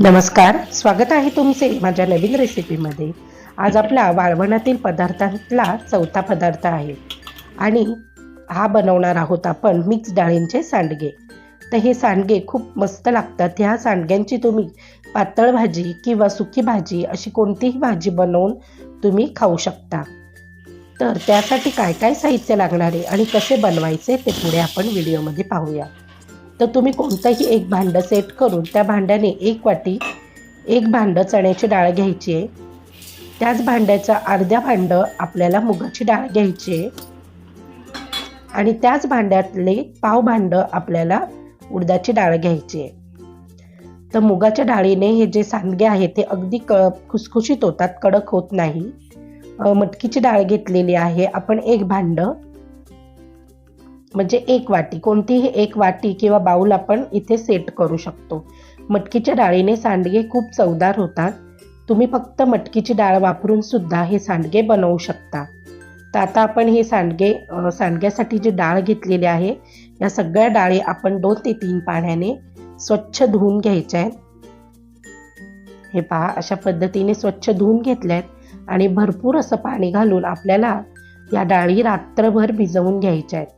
नमस्कार स्वागत आहे तुमचे माझ्या नवीन रेसिपीमध्ये आज आपला वाळवणातील पदार्थातला चौथा पदार्थ आहे. आणि हा बनवणार आहोत आपण मिक्स डाळींचे सांडगे. तर हे सांडगे खूप मस्त लागतात. ह्या सांडग्यांची तुम्ही पातळ भाजी किंवा सुकी भाजी अशी कोणतीही भाजी बनवून तुम्ही खाऊ शकता. तर त्यासाठी काय काय साहित्य लागणार आहे आणि कसे बनवायचे ते पुढे आपण व्हिडिओमध्ये पाहूया. तर तुम्ही कोणतंही एक भांडं सेट करून त्या भांड्याने एक वाटी एक भांडं चण्याची डाळ घ्यायची आहे. त्याच भांड्याचं अर्ध्या भांडं आपल्याला मुगाची डाळ घ्यायची आहे. आणि त्याच भांड्यातले पाव भांडं आपल्याला उडदाची डाळ घ्यायची आहे. तर मुगाच्या डाळीने हे जे सांडगे आहेत ते अगदी क खुसखुशीत होतात कडक होत नाही. मटकीची डाळ घेतलेली आहे. आपण एक भांडं म्हणजे एक वाटी कोणतीही एक वाटी किंवा बाऊल आपण इथे सेट करू शकतो. मटकीच्या डाळीने सांडगे खूप चवदार होतात. तुम्ही फक्त मटकीची डाळ वापरून सुद्धा हे सांडगे बनवू शकता. तर आता आपण हे सांडगे सांडग्यासाठी जी डाळ घेतलेली आहे या सगळ्या डाळी आपण दोन ते तीन पाण्याने स्वच्छ धुवून घ्यायच्या आहेत. हे पहा अशा पद्धतीने स्वच्छ धुवून घेतल्या आहेत आणि भरपूर असं पाणी घालून आपल्याला या डाळी रात्रभर भिजवून घ्यायच्या आहेत.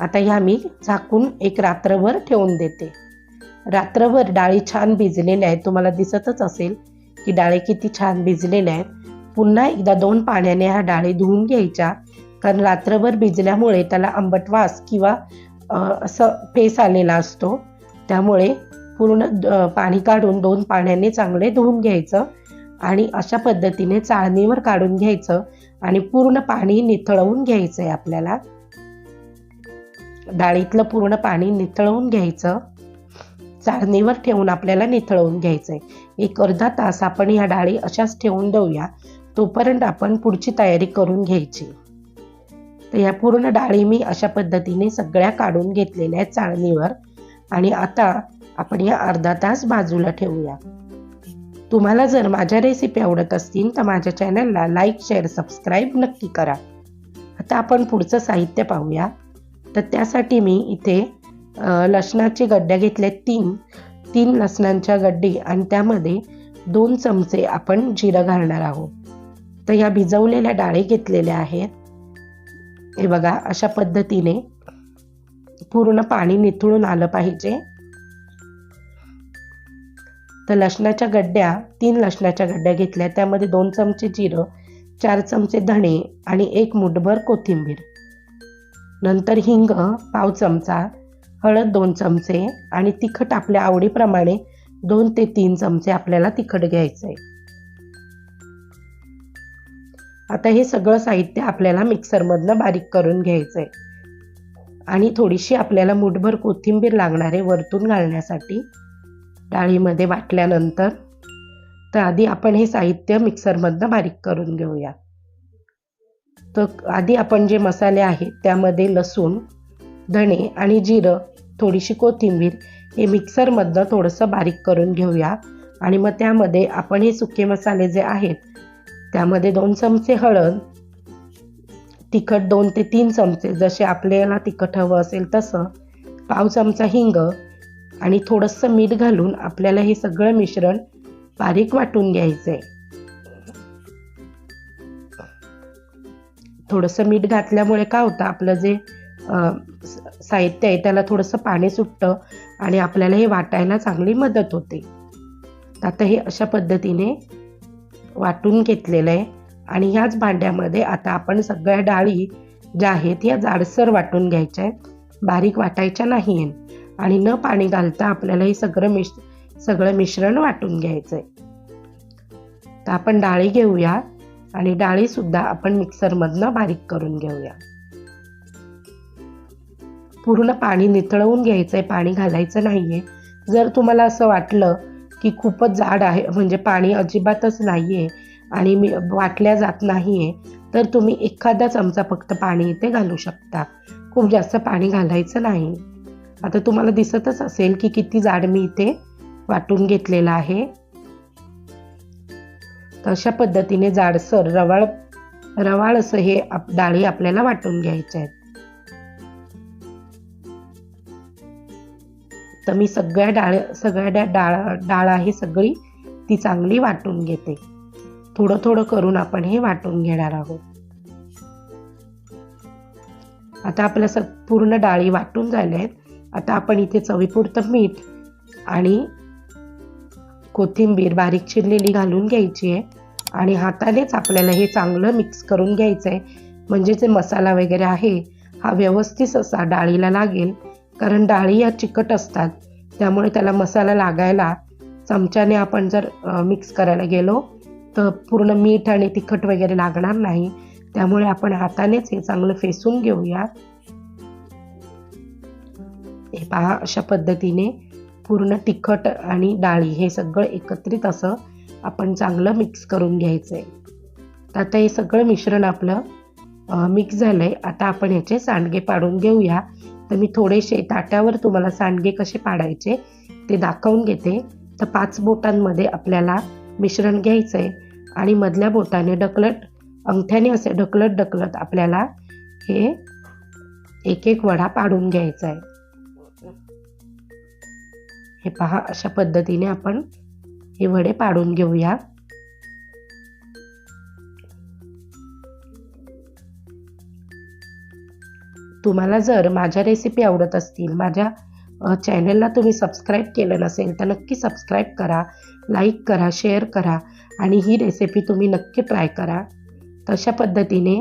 आता ह्या मी झाकून एक रात्रभर ठेवून देते. रात्रभर डाळी छान भिजलेल्या आहेत. तुम्हाला दिसतच असेल की डाळी किती छान भिजलेल्या आहेत. पुन्हा एकदा दोन पाण्याने ह्या डाळी धुवून घ्यायच्या. कारण रात्रभर भिजल्यामुळे त्याला आंबट वास किंवा असं फेस आलेला असतो. त्यामुळे पूर्ण द- पाणी काढून दोन पाण्याने चांगले धुवून घ्यायचं आणि अशा पद्धतीने चाळणीवर काढून घ्यायचं आणि पूर्ण पाणी निथळवून घ्यायचं आहे आपल्याला. डाळीतलं पूर्ण पाणी निथळवून घ्यायचं. चाळणीवर ठेवून आपल्याला निथळवून घ्यायचं आहे एक अर्धा तास आपण ह्या डाळी अशाच ठेवून देऊया. तोपर्यंत आपण पुढची तयारी करून घ्यायची. तर या पूर्ण डाळी मी अशा पद्धतीने सगळ्या काढून घेतलेल्या आहेत चाळणीवर. आणि आता आपण या अर्धा तास बाजूला ठेवूया. तुम्हाला जर माझ्या रेसिपी आवडत असतील तर माझ्या चॅनलला लाईक शेअर सबस्क्राईब नक्की करा. आता आपण पुढचं साहित्य पाहूया. तर त्यासाठी मी इथे लसणाचे गड्ड्या घेतल्या तीन तीन लसणांच्या गड्डी आणि त्यामध्ये दोन चमचे आपण जिरं घालणार आहोत. तर या भिजवलेल्या डाळी घेतलेल्या आहेत. हे बघा अशा पद्धतीने पूर्ण पाणी निथळून आलं पाहिजे. तर लसणाच्या गड्ड्या तीन लसणाच्या गड्ड्या घेतल्या. त्यामध्ये दोन चमचे जिरं चार चमचे धणे आणि एक मुठभर कोथिंबीर. नंतर हिंग पाव चमचा हळद दोन चमचे आणि तिखट आपल्या आवडीप्रमाणे दोन ते तीन चमचे आपल्याला तिखट घ्यायचं आहे आता हे सगळं साहित्य आपल्याला मिक्सरमधनं बारीक करून घ्यायचं आहे आणि थोडीशी आपल्याला मुठभर कोथिंबीर लागणार आहे वरतून घालण्यासाठी डाळीमध्ये वाटल्यानंतर तर आधी आपण हे साहित्य मिक्सरमधनं बारीक करून घेऊया. तर आधी आपण जे मसाले आहेत त्यामध्ये लसूण धणे आणि जिरं थोडीशी कोथिंबीर हे मिक्सरमधनं थोडंसं बारीक करून घेऊया. आणि मग त्यामध्ये आपण हे सुके मसाले जे आहेत त्यामध्ये दोन चमचे हळद तिखट दोन ते तीन चमचे जसे आपल्याला तिखट हवं असेल तसं पाव चमचा हिंग आणि थोडंसं मीठ घालून आपल्याला हे सगळं मिश्रण बारीक वाटून घ्यायचं आहे थोडंसं मीठ घातल्यामुळे काय होतं आपलं जे साहित्य आहे त्याला थोडंसं पाणी सुटतं आणि आपल्याला हे वाटायला चांगली मदत होते. आता हे अशा पद्धतीने वाटून घेतलेलं आहे आणि ह्याच भांड्यामध्ये आता आपण सगळ्या डाळी ज्या आहेत या जाडसर वाटून घ्यायच्या आहेत. बारीक वाटायच्या नाही आहेत आणि न पाणी घालता आपल्याला हे सगळं मिश सगळं मिश्रण वाटून घ्यायचं आहे. तर आपण डाळी घेऊया. आणि डाळीसुद्धा आपण मिक्सरमधनं बारीक करून घेऊया. पूर्ण पाणी निथळवून घ्यायचं आहे पाणी घालायचं नाही आहे जर तुम्हाला असं वाटलं की खूपच जाड आहे म्हणजे पाणी अजिबातच नाही आहे आणि मी वाटल्या जात नाही आहे तर तुम्ही एखादा चमचा फक्त पाणी इथे घालू शकता. खूप जास्त पाणी घालायचं नाही. आता तुम्हाला दिसतच असेल की किती जाड मी इथे वाटून घेतलेलं आहे. तर अशा पद्धतीने जाडसर रवाळ रवाळ असं हे आप डाळी आपल्याला वाटून घ्यायचे आहेत. तर मी सगळ्या डाळ सगळ्या डाळ डाळ आहे सगळी ती चांगली वाटून घेते. थोडं थोडं करून आपण हे वाटून घेणार आहोत. आता आपल्या स पूर्ण डाळी वाटून झाल्या आहेत. आता आपण इथे चवीपुरतं मीठ आणि कोथिंबीर बारीक चिरलेली घालून घ्यायची आहे. आणि हातानेच आपल्याला हे चांगलं मिक्स करून घ्यायचं आहे म्हणजे जे मसाला वगैरे आहे हा व्यवस्थित असा डाळीला लागेल. कारण डाळी या चिकट असतात. त्यामुळे त्याला मसाला लागायला चमच्याने आपण जर मिक्स करायला गेलो तर पूर्ण मीठ आणि तिखट वगैरे लागणार नाही. त्यामुळे आपण हातानेच हे चांगलं फेसून घेऊया. हे पहा अशा पद्धतीने. पूर्ण तिखट आणि डाळी हे सगळं एकत्रित असं आपण चांगलं मिक्स करून घ्यायचं आहे. तर आता हे सगळं मिश्रण आपलं मिक्स झालं आहे आता आपण ह्याचे सांडगे पाडून घेऊया. तर मी थोडेसे ताट्यावर तुम्हाला सांडगे कसे पाडायचे ते दाखवून घेते. तर पाच बोटांमध्ये आपल्याला मिश्रण घ्यायचं आहे आणि मधल्या बोटाने ढकलत अंगठ्याने असे ढकलत ढकलत आपल्याला हे एक एक वडा पाडून घ्यायचा आहे. हे पहा अशा पद्धतीने आपण हे वडे पाडून घेऊया. तुम्हाला जर माझ्या रेसिपी आवडत असतील माझ्या चॅनलला तुम्ही सबस्क्राईब केलं नसेल तर नक्की सबस्क्राईब करा लाईक करा शेअर करा आणि ही रेसिपी तुम्ही नक्की ट्राय करा. तशा पद्धतीने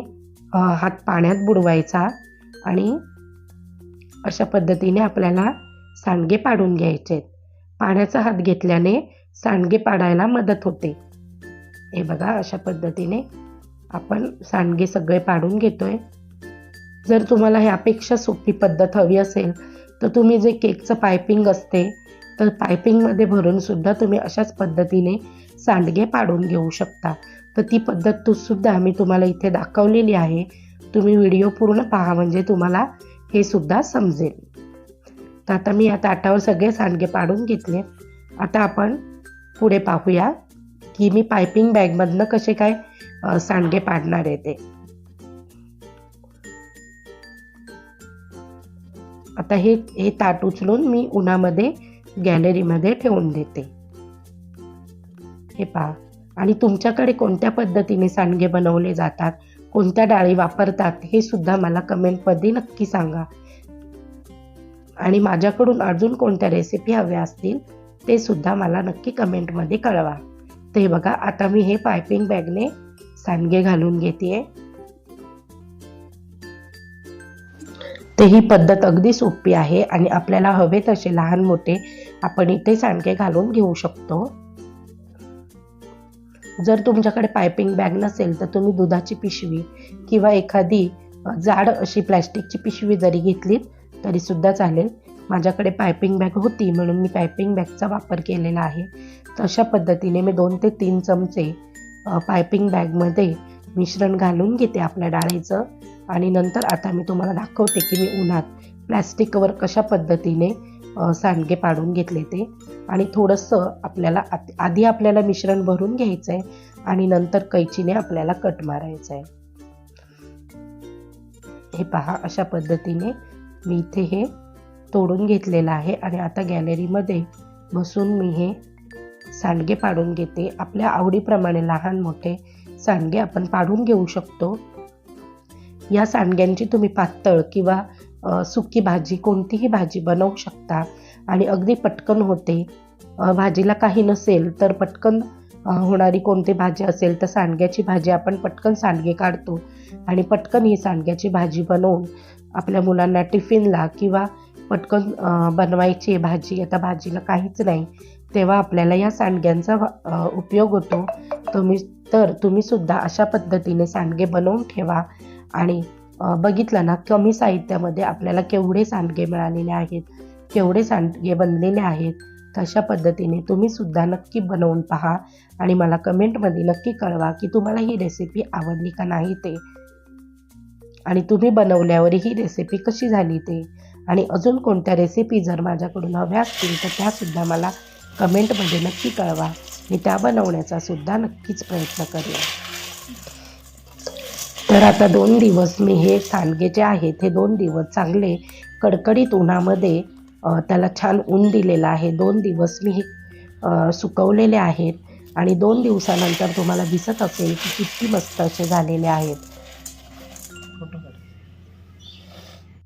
हात पाण्यात बुडवायचा आणि अशा पद्धतीने आपल्याला सांडगे पाडून घ्यायचे. पाण्याचा हात घेतल्याने सांडगे पाडायला मदत होते. हे बघा अशा पद्धतीने आपण सांडगे सगळे पाडून घेतोय. जर तुम्हाला ह्यापेक्षा सोपी पद्धत हवी असेल तर तुम्ही जे केकचं पायपिंग असते तर पायपिंगमध्ये भरून सुद्धा तुम्ही अशाच पद्धतीने सांडगे पाडून घेऊ शकता. तर ती पद्धत तूसुद्धा मी तुम्हाला इथे दाखवलेली आहे. तुम्ही व्हिडिओ पूर्ण पहा म्हणजे तुम्हाला हे सुद्धा समजेल. तर आता मी या ताटावर सगळे सांडगे पाडून घेतले. आता आपण पुढे पाहूया की मी पायपिंग बॅगमधनं कसे काय सांडगे पाडणार आहे ते. आता हे हे ताट उचलून मी उन्हामध्ये गॅलरीमध्ये ठेवून देते. हे पहा. आणि तुमच्याकडे कोणत्या पद्धतीने सांडगे बनवले जातात? कोणत्या डाळी वापरतात? हे सुद्धा मला कमेंटमध्ये नक्की सांगा. आणि माझ्याकडून अजून कोणत्या रेसिपी हव्या असतील ते सुद्धा मला नक्की कमेंटमध्ये कळवा. ते बघा आता मी हे पायपिंग बॅगने सांडगे घालून घेते ते ही पद्धत अगदी सोपी आहे आणि आपल्याला हवे तसे लहान मोठे आपण इथे सांडगे घालून घेऊ शकतो. जर तुमच्याकडे पायपिंग बॅग नसेल तर तुम्ही दुधाची पिशवी किंवा एखादी जाड अशी प्लॅस्टिकची पिशवी जरी घेतलीत तरीसुद्धा चालेल. माझ्याकडे पायपिंग बॅग होती म्हणून मी पायपिंग बॅगचा वापर केलेला आहे. तर अशा पद्धतीने मी दोन ते तीन चमचे पायपिंग बॅगमध्ये मिश्रण घालून घेते आपल्या डाळीचं. आणि नंतर आता मी तुम्हाला दाखवते की मी उन्हात प्लॅस्टिकवर कशा पद्धतीने सांडगे पाडून घेतले ते. आणि थोडंसं आपल्याला आधी आपल्याला मिश्रण भरून घ्यायचं आहे आणि नंतर कैचीने आपल्याला कट मारायचं आहे हे पहा अशा पद्धतीने मी इथे हे तोडून घेतलेलं आहे आणि आता गॅलरीमध्ये बसून मी हे सांडगे पाडून घेते. आपल्या आवडीप्रमाणे लहान मोठे सांडगे आपण पाडून घेऊ शकतो. या सांडग्यांची तुम्ही पातळ किंवा सुकी भाजी कोणतीही भाजी बनवू शकता आणि अगदी पटकन होते. भाजीला काही नसेल तर पटकन होणारी कोणती भाजी असेल तर सांडग्याची भाजी आपण पटकन सांडगे काढतो आणि पटकन ही सांडग्याची भाजी बनवून आपल्या मुलांना टिफिनला किंवा पटकन बनवायची भाजी आता भाजीला काहीच नाही तेव्हा आपल्याला या सांडग्यांचा उपयोग होतो. तुम्ही तर तुम्हीसुद्धा अशा पद्धतीने सांडगे बनवून ठेवा आणि बघितलं ना कमी साहित्यामध्ये आपल्याला केवढे सांडगे मिळालेले आहेत केवढे सांडगे बनलेले आहेत तशा पद्धतीने तुम्हीसुद्धा नक्की बनवून पहा आणि मला कमेंटमध्ये नक्की कळवा की तुम्हाला ही रेसिपी आवडली का नाही ते. आणि तुम्ही बनवल्यावर ही रेसिपी कशी झाली ते? आणि अजून कोणत्या रेसिपी जर माझ्याकडून हव्या असतील तर त्यासुद्धा मला कमेंटमध्ये नक्की कळवा. मी त्या बनवण्याचा सुद्धा नक्कीच प्रयत्न करेन. तर आता दोन दिवस मी हे सांडगे जे आहेत हे दोन दिवस चांगले कडकडीत उन्हामध्ये त्याला छान ऊन दिलेलं आहे. दोन दिवस मी हे सुकवलेले आहेत. आणि दोन दिवसानंतर तुम्हाला दिसत असेल की किती मस्त असे झालेले आहेत.